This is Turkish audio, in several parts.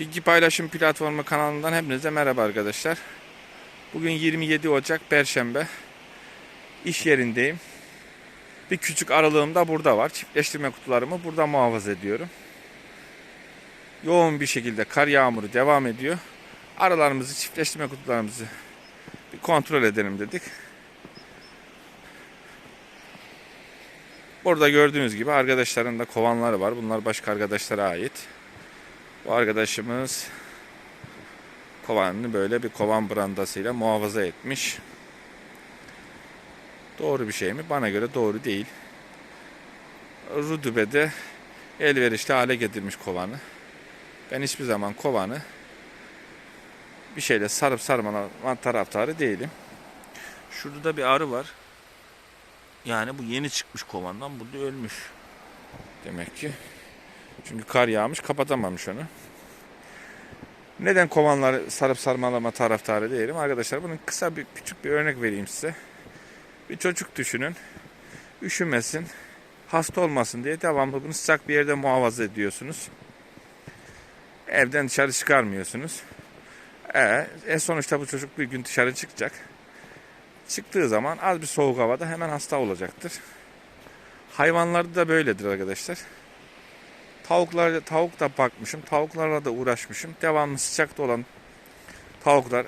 Bilgi Paylaşım Platformu kanalından hepinize merhaba arkadaşlar. Bugün 27 Ocak Perşembe. İş yerindeyim. Bir küçük aralığım da burada var. Çiftleştirme kutularımı burada muhafaza ediyorum. Yoğun bir şekilde kar yağmuru devam ediyor. Aralarımızı, çiftleştirme kutularımızı bir kontrol edelim dedik. Burada gördüğünüz gibi arkadaşların da kovanları var. Bunlar başka arkadaşlara ait. Bu arkadaşımız kovanını böyle bir kovan brandasıyla muhafaza etmiş. Doğru bir şey mi? Bana göre doğru değil. Rudübe'de elverişli hale getirmiş kovanı. Ben hiçbir zaman kovanı bir şeyle sarıp sarmalama taraftarı değilim. Şurada da bir arı var. Yani bu yeni çıkmış kovandan burada ölmüş. Demek ki. Çünkü kar yağmış kapatamamış onu. Neden kovanları sarıp sarmalama taraftarı değilim? Arkadaşlar bunun kısa bir küçük bir örnek vereyim size. Bir çocuk düşünün. Üşümesin, hasta olmasın diye devamlı bunu sıcak bir yerde muhafaza ediyorsunuz. Evden dışarı çıkarmıyorsunuz. E, e sonuçta bu çocuk bir gün dışarı çıkacak. Çıktığı zaman az bir soğuk havada hemen hasta olacaktır. Hayvanlarda da böyledir arkadaşlar. Tavuklar, tavuk da bakmışım. Tavuklarla da uğraşmışım. Devamlı sıcakta olan tavuklar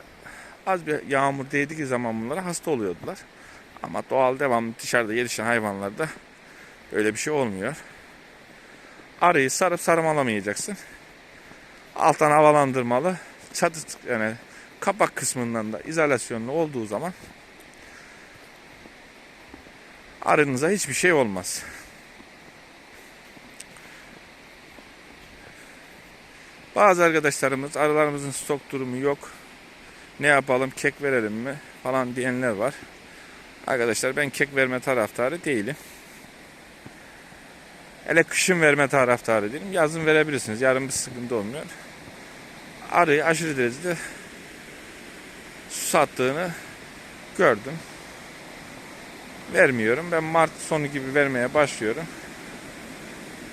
az bir yağmur değdiği zaman bunlara hasta oluyordular. Ama doğal devamlı dışarıda yetişen hayvanlarda böyle bir şey olmuyor. Arıyı sarıp sarmalamayacaksın. Alttan havalandırmalı. Çatı yani kapak kısmından da izolasyonlu olduğu zaman arınıza hiçbir şey olmaz. Bazı arkadaşlarımız arılarımızın stok durumu yok. Ne yapalım kek verelim mi falan diyenler var. Arkadaşlar ben kek verme taraftarı değilim. Hele kışın verme taraftarı değilim. Yazın verebilirsiniz. Yarın bir sıkıntı olmuyor. Arıyı aşırı derecede susattığını gördüm. Vermiyorum. Ben Mart sonu gibi vermeye başlıyorum.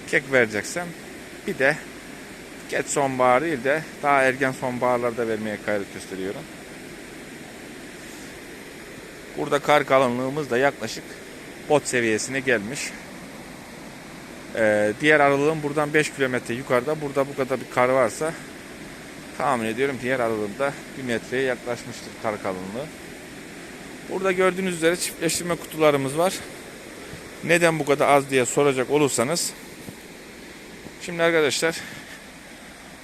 Kek vereceksem bir de geç sonbahar değil de daha erken sonbaharlarda vermeye gayret gösteriyorum. Burada kar kalınlığımız da yaklaşık bot seviyesine gelmiş. Ee, diğer aralığın buradan 5 kilometre yukarıda. Burada bu kadar bir kar varsa tahmin ediyorum diğer aralığında 1 metreye yaklaşmıştır kar kalınlığı. Burada gördüğünüz üzere çiftleştirme kutularımız var. Neden bu kadar az diye soracak olursanız. Şimdi arkadaşlar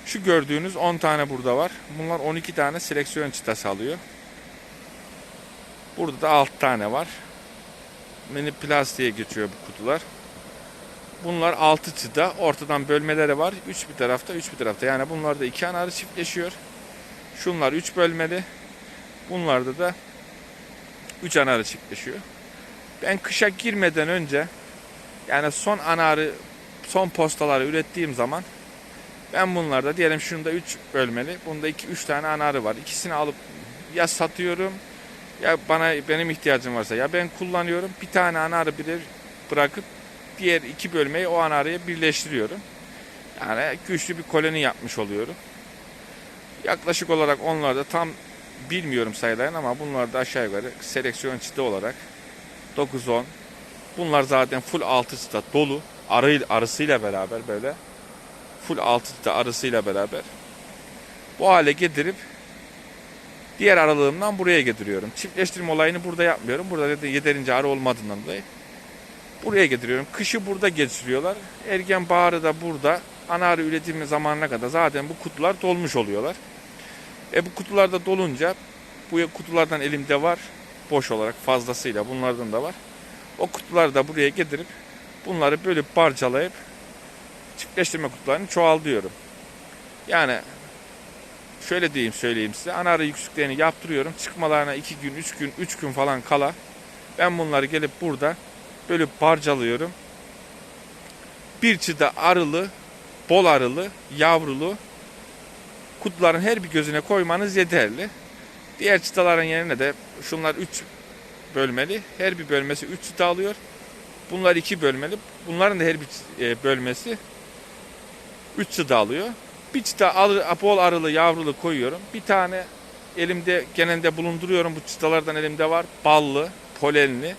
şu gördüğünüz 10 tane burada var. Bunlar 12 tane seleksiyon çıtası alıyor. Burada da 6 tane var. Mini plastiğe geçiyor bu kutular. Bunlar 6 çıta. Ortadan bölmeleri var. 3 bir tarafta, 3 bir tarafta. Yani bunlarda 2 anarı çiftleşiyor. Şunlar 3 bölmeli. Bunlarda da 3 anarı çiftleşiyor. Ben kışa girmeden önce yani son anarı, son postaları ürettiğim zaman ben bunlarda diyelim şunda 3 bölmeli. Bunda 2 3 tane anarı var. İkisini alıp ya satıyorum ya bana benim ihtiyacım varsa ya ben kullanıyorum. Bir tane anarı bir bırakıp diğer iki bölmeyi o anarıya birleştiriyorum. Yani güçlü bir koloni yapmış oluyorum. Yaklaşık olarak onlarda tam bilmiyorum sayılarını ama bunlar da aşağı yukarı seleksiyon çıta olarak 9-10. Bunlar zaten full 6 çıta dolu. Arı, arısıyla beraber böyle full 6 çıta arısıyla beraber bu hale getirip diğer aralığımdan buraya getiriyorum. Çiftleştirme olayını burada yapmıyorum. Burada da yeterince arı olmadığından dolayı buraya getiriyorum. Kışı burada geçiriyorlar. Ergen baharı da burada. Ana arı üretimi zamanına kadar zaten bu kutular dolmuş oluyorlar. E bu kutularda dolunca bu kutulardan elimde var. Boş olarak fazlasıyla bunlardan da var. O kutuları da buraya getirip bunları bölüp parçalayıp çiftleştirme kutularını çoğaltıyorum. Yani şöyle diyeyim söyleyeyim size. Ana arı yüksüklerini yaptırıyorum. Çıkmalarına 2 gün, 3 gün, 3 gün falan kala ben bunları gelip burada bölüp parçalıyorum. Bir çıta arılı, bol arılı, yavrulu kutuların her bir gözüne koymanız yeterli. Diğer çıtaların yerine de şunlar 3 bölmeli. Her bir bölmesi 3 çıta alıyor. Bunlar 2 bölmeli. Bunların da her bir e, bölmesi 3 çıta alıyor. Bir çıta arı, bol arılı yavrulu koyuyorum. Bir tane elimde genelde bulunduruyorum. Bu çıtalardan elimde var. Ballı, polenli.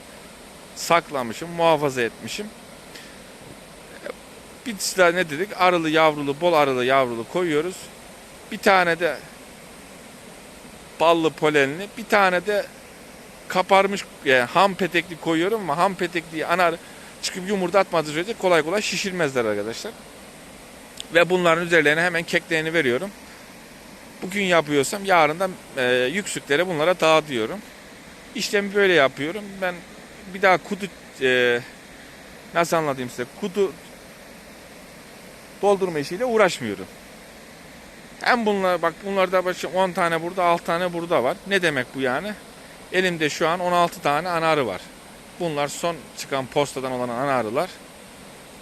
Saklamışım, muhafaza etmişim. Bir çıta ne dedik? Arılı yavrulu, bol arılı yavrulu koyuyoruz. Bir tane de ballı polenli. Bir tane de kaparmış yani ham petekli koyuyorum ama ham petekliyi ana arı çıkıp yumurta atmadığı sürece kolay kolay şişirmezler arkadaşlar. Ve bunların üzerlerine hemen keklerini veriyorum. Bugün yapıyorsam yarın da e, yüksüklere bunlara dağıtıyorum. İşlemi böyle yapıyorum. Ben bir daha kutu e, nasıl anlatayım size kutu doldurma işiyle uğraşmıyorum. Hem bunlar bak bunlarda başı 10 tane burada 6 tane burada var. Ne demek bu yani? Elimde şu an 16 tane ana arı var. Bunlar son çıkan postadan olan ana arılar.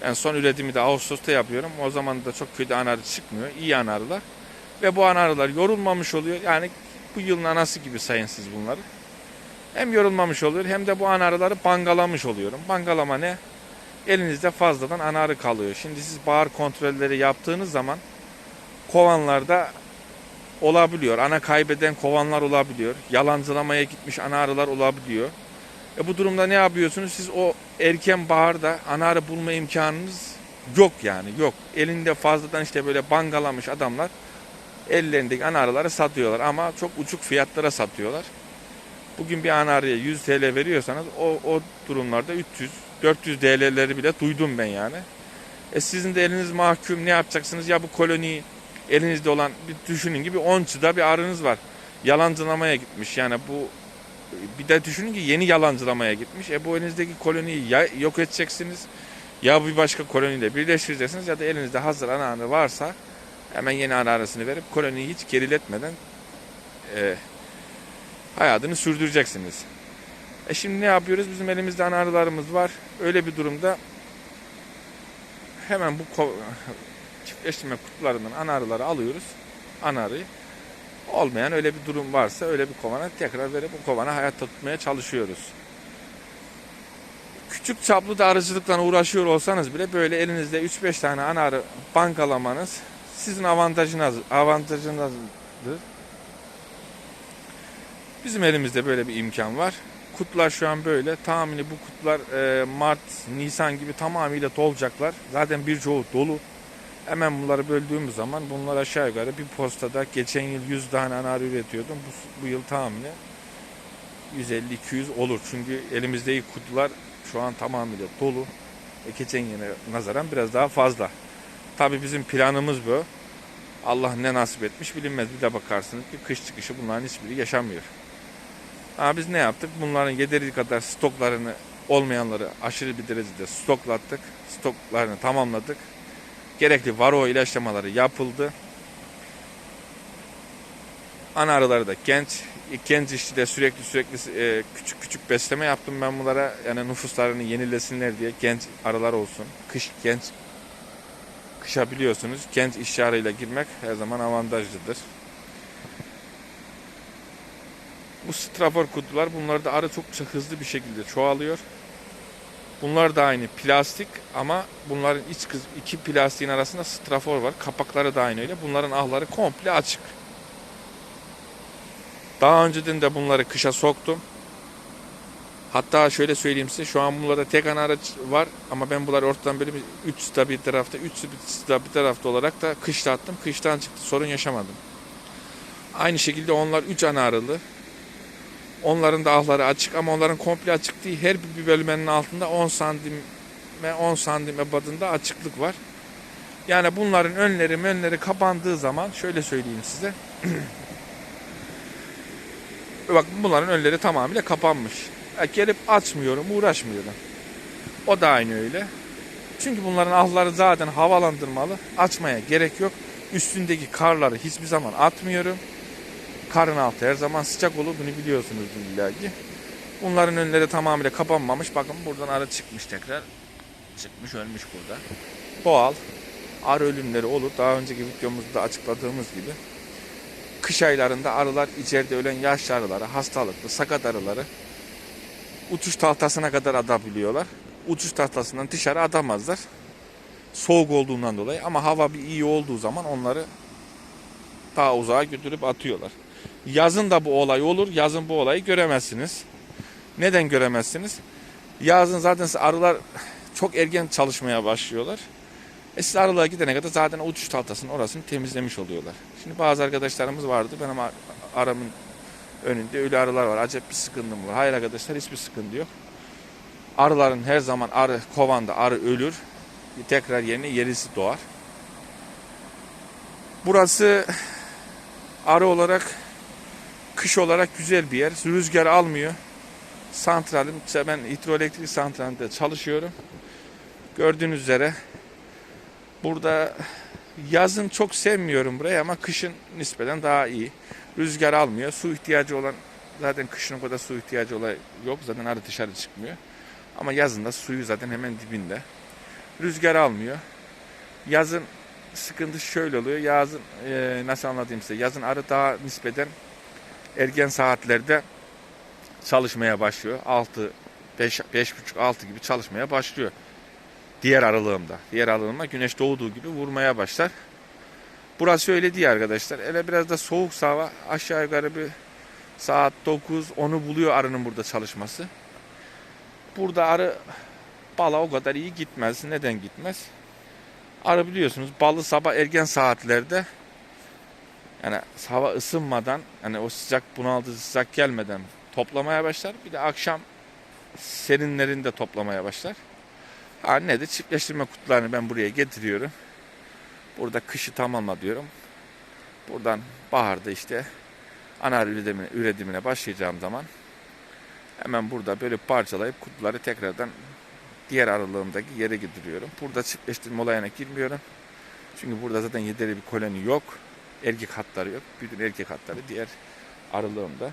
En son üretimi de Ağustos'ta yapıyorum. O zaman da çok kötü ana arı çıkmıyor. İyi ana arılar. Ve bu ana arılar yorulmamış oluyor. Yani bu yılın anası gibi sayın siz bunları. Hem yorulmamış oluyor hem de bu ana arıları bangalamış oluyorum. Bangalama ne? Elinizde fazladan ana arı kalıyor. Şimdi siz bahar kontrolleri yaptığınız zaman kovanlarda olabiliyor. Ana kaybeden kovanlar olabiliyor. Yalancılamaya gitmiş ana arılar olabiliyor. E bu durumda ne yapıyorsunuz? Siz o erken baharda ana arı bulma imkanınız yok yani yok. Elinde fazladan işte böyle bangalamış adamlar ellerindeki ana arıları satıyorlar ama çok uçuk fiyatlara satıyorlar. Bugün bir ana arıya 100 TL veriyorsanız o, o durumlarda 300 400 TL'leri bile duydum ben yani. E sizin de eliniz mahkum ne yapacaksınız? Ya bu koloniyi elinizde olan bir düşünün gibi 10 çıda bir arınız var. Yalancılamaya gitmiş yani bu bir de düşünün ki yeni yalancılamaya gitmiş. E bu elinizdeki koloniyi ya yok edeceksiniz ya bir başka koloniyle birleştireceksiniz ya da elinizde hazır arı varsa hemen yeni arasını verip koloniyi hiç geriletmeden e, hayatını sürdüreceksiniz. E şimdi ne yapıyoruz? Bizim elimizde ana arılarımız var. Öyle bir durumda hemen bu çiftleştirme kutularından ana arıları alıyoruz. Ana arıyı. Olmayan öyle bir durum varsa öyle bir kovana tekrar verip bu kovana hayatta tutmaya çalışıyoruz. Küçük çaplı da arıcılıkla uğraşıyor olsanız bile böyle elinizde 3-5 tane ana arı bankalamanız sizin avantajınız, avantajınızdır. Bizim elimizde böyle bir imkan var. Kutular şu an böyle. Tahmini bu kutular e, Mart, Nisan gibi tamamıyla dolacaklar. Zaten birçoğu dolu. Hemen bunları böldüğümüz zaman bunlar aşağı yukarı bir postada geçen yıl 100 tane ana arı üretiyordum. Bu, bu yıl tahmini 150-200 olur. Çünkü elimizdeki kutular şu an tamamıyla dolu. E, geçen yıla nazaran biraz daha fazla. Tabii bizim planımız bu. Allah ne nasip etmiş bilinmez. Bir de bakarsınız ki kış çıkışı bunların hiçbiri yaşamıyor. Ama biz ne yaptık? Bunların yeteri kadar stoklarını olmayanları aşırı bir derecede stoklattık. Stoklarını tamamladık. Gerekli varo ilaçlamaları yapıldı. Ana arıları da genç. Genç işçide sürekli sürekli e, küçük küçük besleme yaptım ben bunlara. Yani nüfuslarını yenilesinler diye genç arılar olsun. Kış genç kışa biliyorsunuz genç işçi arıyla girmek her zaman avantajlıdır. Bu strafor kutular bunlarda arı çok hızlı bir şekilde çoğalıyor. Bunlar da aynı plastik ama bunların iç kız iki plastiğin arasında strafor var. Kapakları da aynı öyle. Bunların ahları komple açık. Daha önceden de bunları kışa soktum. Hatta şöyle söyleyeyim size şu an bunlarda tek ana araç var ama ben bunları ortadan böyle bir 3 çıta bir tarafta 3 çıta bir tarafta olarak da kışta attım. Kıştan çıktı sorun yaşamadım. Aynı şekilde onlar 3 ana arılı. Onların da ahları açık ama onların komple açık değil. Her bir bölmenin altında 10 santim ve 10 santim ebadında açıklık var. Yani bunların önleri önleri kapandığı zaman şöyle söyleyeyim size. Bak bunların önleri tamamıyla kapanmış. Gelip açmıyorum, uğraşmıyorum. O da aynı öyle. Çünkü bunların ahları zaten havalandırmalı. Açmaya gerek yok. Üstündeki karları hiçbir zaman atmıyorum. Karın altı her zaman sıcak olur. Bunu biliyorsunuz illa ki. Bunların önleri tamamıyla kapanmamış. Bakın buradan arı çıkmış tekrar. Çıkmış ölmüş burada. Doğal. Arı ölümleri olur. Daha önceki videomuzda açıkladığımız gibi. Kış aylarında arılar içeride ölen yaşlı arıları, hastalıklı, sakat arıları uçuş tahtasına kadar atabiliyorlar. Uçuş tahtasından dışarı atamazlar. Soğuk olduğundan dolayı ama hava bir iyi olduğu zaman onları daha uzağa götürüp atıyorlar. Yazın da bu olay olur. Yazın bu olayı göremezsiniz. Neden göremezsiniz? Yazın zaten arılar çok erken çalışmaya başlıyorlar. E siz arılara gidene kadar zaten uçuş tahtasının orasını temizlemiş oluyorlar. Şimdi bazı arkadaşlarımız vardı. Benim ar- aramın önünde ölü arılar var. Acayip bir sıkıntım var. Hayır arkadaşlar hiçbir sıkıntı yok. Arıların her zaman arı kovanda arı ölür. Tekrar yerine yerisi doğar. Burası arı olarak kış olarak güzel bir yer. Rüzgar almıyor. Santralim, işte ben hidroelektrik santralinde çalışıyorum. Gördüğünüz üzere burada yazın çok sevmiyorum burayı ama kışın nispeten daha iyi. Rüzgar almıyor. Su ihtiyacı olan zaten kışın o kadar su ihtiyacı olan yok. Zaten arı dışarı çıkmıyor. Ama yazın da suyu zaten hemen dibinde. Rüzgar almıyor. Yazın sıkıntı şöyle oluyor. Yazın e, nasıl anlatayım size? Yazın arı daha nispeten erken saatlerde çalışmaya başlıyor. 6 5 5.30 6 gibi çalışmaya başlıyor. Diğer aralığımda. Diğer aralığımda güneş doğduğu gibi vurmaya başlar. Burası öyle değil arkadaşlar. Hele biraz da soğuk hava aşağı yukarı bir saat 9 onu buluyor arının burada çalışması. Burada arı bala o kadar iyi gitmez. Neden gitmez? Arı biliyorsunuz balı sabah erken saatlerde yani hava ısınmadan hani o sıcak bunaltıcı sıcak gelmeden toplamaya başlar. Bir de akşam serinlerinde toplamaya başlar. Ha ne de çiftleştirme kutularını ben buraya getiriyorum. Burada kışı tamamla diyorum. Buradan baharda işte anar üretimine, üretimine başlayacağım zaman hemen burada böyle parçalayıp kutuları tekrardan diğer aralığımdaki yere getiriyorum. Burada çiftleştirme olayına girmiyorum. Çünkü burada zaten yederi bir koloni yok. Erkek hatları yok. Bütün erkek hatları diğer aralığımda.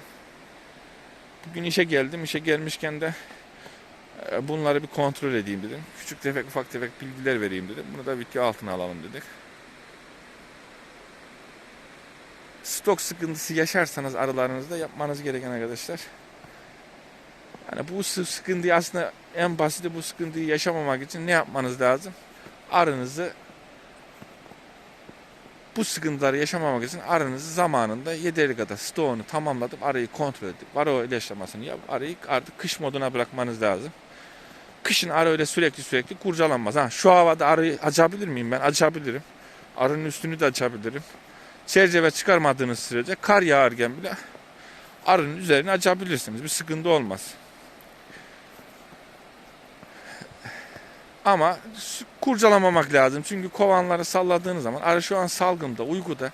Bugün işe geldim. İşe gelmişken de e, bunları bir kontrol edeyim dedim. Küçük tefek ufak tefek bilgiler vereyim dedim. Bunu da video altına alalım dedik. Stok sıkıntısı yaşarsanız arılarınızda yapmanız gereken arkadaşlar. Yani bu sı- sıkıntıyı aslında en basiti bu sıkıntıyı yaşamamak için ne yapmanız lazım? Arınızı bu sıkıntıları yaşamamak için arınızı zamanında yeteri kadar stoğunu tamamlatıp arayı kontrol edip varo ilaçlamasını yap arayı artık kış moduna bırakmanız lazım. Kışın arı öyle sürekli sürekli kurcalanmaz. Ha, şu havada arıyı açabilir miyim ben? Açabilirim. Arının üstünü de açabilirim. Çerçeve çıkarmadığınız sürece kar yağarken bile arının üzerine açabilirsiniz. Bir sıkıntı olmaz. Ama kurcalamamak lazım. Çünkü kovanları salladığınız zaman arı şu an salgımda, uykuda.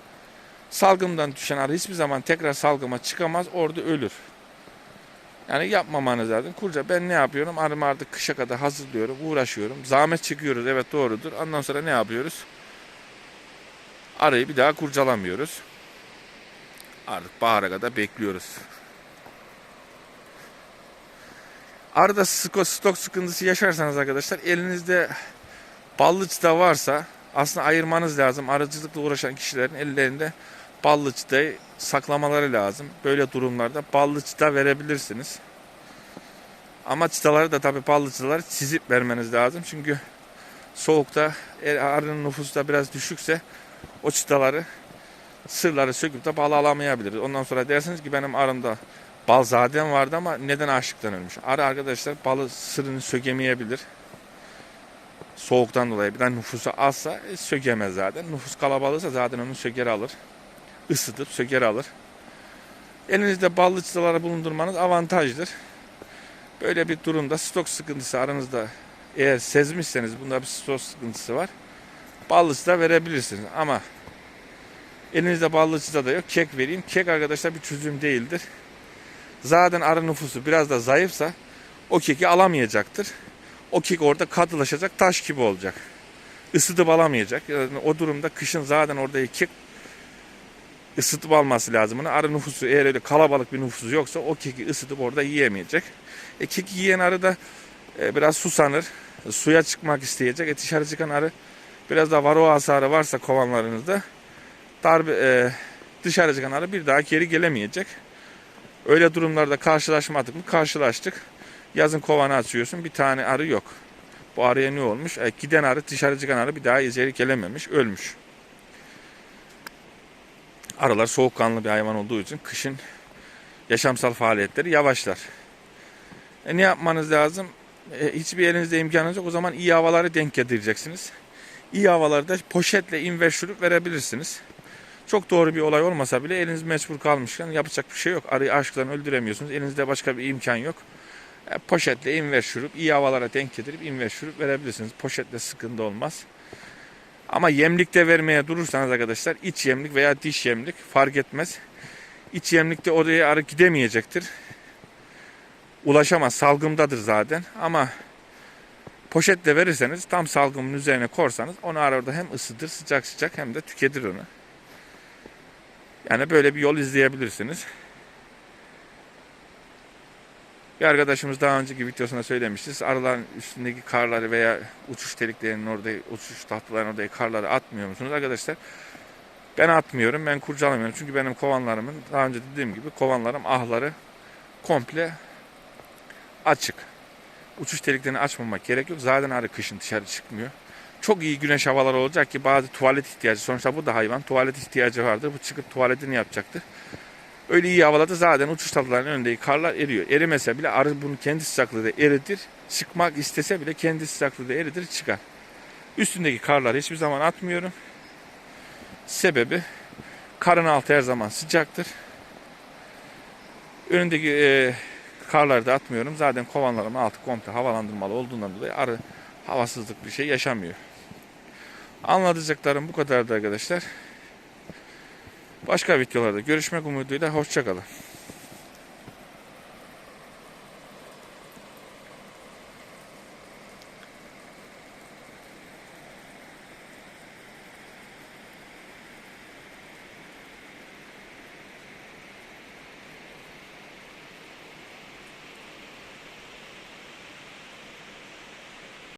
Salgımdan düşen arı hiçbir zaman tekrar salgıma çıkamaz. Orada ölür. Yani yapmamanız lazım. Kurca ben ne yapıyorum? Arımı artık kışa kadar hazırlıyorum, uğraşıyorum. Zahmet çıkıyoruz evet doğrudur. Ondan sonra ne yapıyoruz? Arayı bir daha kurcalamıyoruz. Artık bahara kadar bekliyoruz. Arada stok, sıkıntısı yaşarsanız arkadaşlar elinizde ballı çıta varsa aslında ayırmanız lazım. Arıcılıkla uğraşan kişilerin ellerinde ballı çıtayı saklamaları lazım. Böyle durumlarda ballı çıta verebilirsiniz. Ama çıtaları da tabii ballı çıtaları çizip vermeniz lazım. Çünkü soğukta arının nüfusu da biraz düşükse o çıtaları sırları söküp de bal alamayabilir. Ondan sonra dersiniz ki benim arımda bal zaten vardı ama neden açlıktan ölmüş? Arı arkadaşlar balı sırrını sökemeyebilir. Soğuktan dolayı bir de nüfusu azsa e, sökemez zaten. Nüfus kalabalığsa zaten onu söker alır. Isıtıp söker alır. Elinizde ballı çıtaları bulundurmanız avantajdır. Böyle bir durumda stok sıkıntısı aranızda eğer sezmişseniz bunda bir stok sıkıntısı var. Ballı çıta verebilirsiniz ama elinizde ballı çıta da yok. Kek vereyim. Kek arkadaşlar bir çözüm değildir. Zaten arı nüfusu biraz da zayıfsa o keki alamayacaktır. O kek orada katılaşacak taş gibi olacak. Isıtıp alamayacak. Yani o durumda kışın zaten orada kek ısıtıp alması lazım. Yani arı nüfusu eğer öyle kalabalık bir nüfusu yoksa o keki ısıtıp orada yiyemeyecek. E, keki yiyen arı da e, biraz susanır. Suya çıkmak isteyecek. E, dışarı çıkan arı biraz da varroa hasarı varsa kovanlarınızda darbe, e, dışarı çıkan arı bir daha geri gelemeyecek. Öyle durumlarda karşılaşmadık mı? Karşılaştık. Yazın kovanı açıyorsun bir tane arı yok. Bu arıya ne olmuş? E, giden arı dışarı çıkan arı bir daha içeri gelememiş. Ölmüş. Arılar soğukkanlı bir hayvan olduğu için kışın yaşamsal faaliyetleri yavaşlar. E, ne yapmanız lazım? E, hiçbir elinizde imkanınız yok. O zaman iyi havaları denk getireceksiniz. İyi havalarda poşetle inver şurup verebilirsiniz. Çok doğru bir olay olmasa bile eliniz mecbur kalmışken yapacak bir şey yok. Arıyı aşktan öldüremiyorsunuz. Elinizde başka bir imkan yok. E, poşetle inver şurup iyi havalara denk getirip inver şurup verebilirsiniz. Poşetle sıkıntı olmaz. Ama yemlikte vermeye durursanız arkadaşlar iç yemlik veya diş yemlik fark etmez. İç yemlikte oraya arı gidemeyecektir. Ulaşamaz. Salgımdadır zaten. Ama poşetle verirseniz tam salgımın üzerine korsanız onu arada hem ısıtır sıcak sıcak hem de tüketir onu. Yani böyle bir yol izleyebilirsiniz. Bir arkadaşımız daha önceki videosunda söylemişti. Arıların üstündeki karları veya uçuş deliklerinin orada, uçuş tahtaların oradaki karları atmıyor musunuz? Arkadaşlar ben atmıyorum, ben kurcalamıyorum. Çünkü benim kovanlarımın, daha önce dediğim gibi kovanlarım, ahları komple açık. Uçuş deliklerini açmamak gerek yok. Zaten arı kışın dışarı çıkmıyor. Çok iyi güneş havaları olacak ki bazı tuvalet ihtiyacı. Sonuçta bu da hayvan. Tuvalet ihtiyacı vardır. Bu çıkıp tuvaletini yapacaktır. Öyle iyi havalarda zaten uçuş tatlılarının önündeki karlar eriyor. Erimese bile arı bunu kendi sıcaklığında eritir. Çıkmak istese bile kendi sıcaklığında eritir çıkar. Üstündeki karları hiçbir zaman atmıyorum. Sebebi karın altı her zaman sıcaktır. Önündeki e, karları da atmıyorum. Zaten kovanlarım altı komple havalandırmalı olduğundan dolayı arı havasızlık bir şey yaşamıyor. Anlatacaklarım bu kadardı arkadaşlar. Başka videolarda görüşmek umuduyla hoşçakalın.